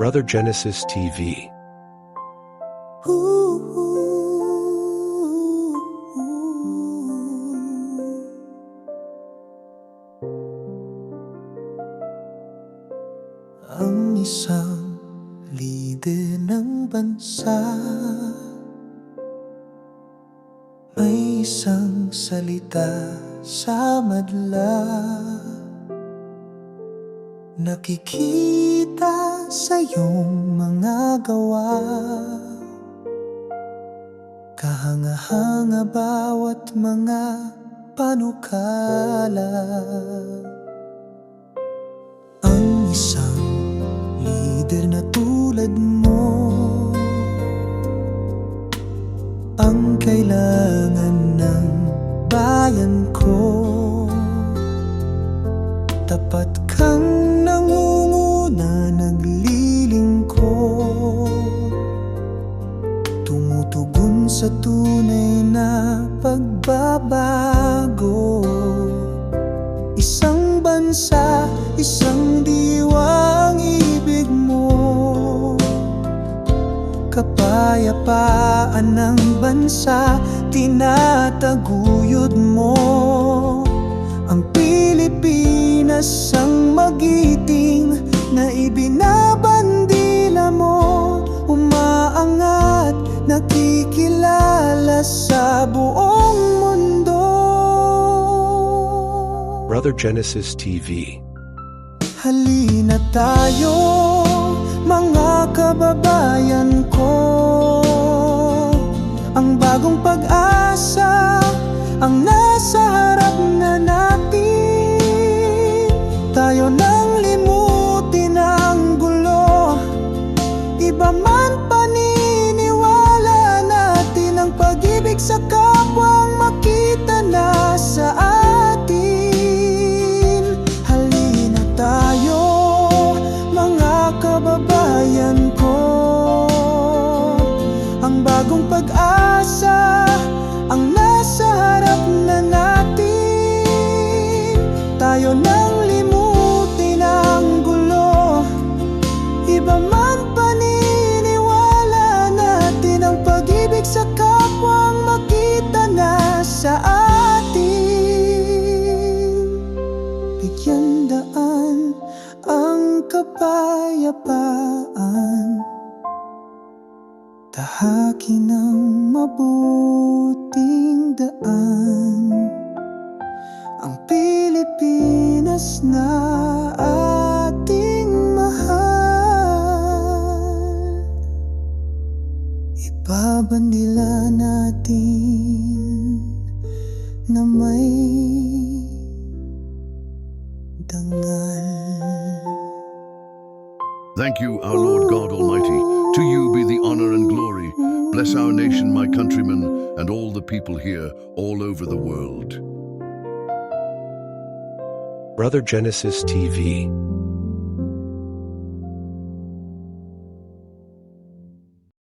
Brother Genesis TV. Ang isang lider ng bansa May isang salita sa madla Nakikita sa iyong mga gawa. Kahanga-hanga bawat mga panukala. Ang isang lider na tulad mo. Ang kailangan ng bayan ko tunay na pagbabago. Isang bansa, isang diwa ang ibig mo. Kapayapaan ng bansa, tinataguyod mo. Ang Pilipinas ang magiting na ibinabandila mo. Umaangat, nakikilala sa buong mundo. Brother Genesis TV. Halina tayo, mga kababayan ko. Ang bagong pag-asa, ang nasa harap na natin. Tayo nang pag-asa, ang nasa harap na natin. Tayo nang limutin ang gulo. Iba man paniniwala natin Ang pag-ibig sa kapwa makita na sa atin. Bigyan Tahakin ang mabuting daan. Ang Pilipinas na ating mahal. Ibabandila natin na may dangal. Thank you, our Lord God Almighty. To you be the honor and glory. Bless our nation, my countrymen, and all the people here, all over the world. Brother Genesis TV.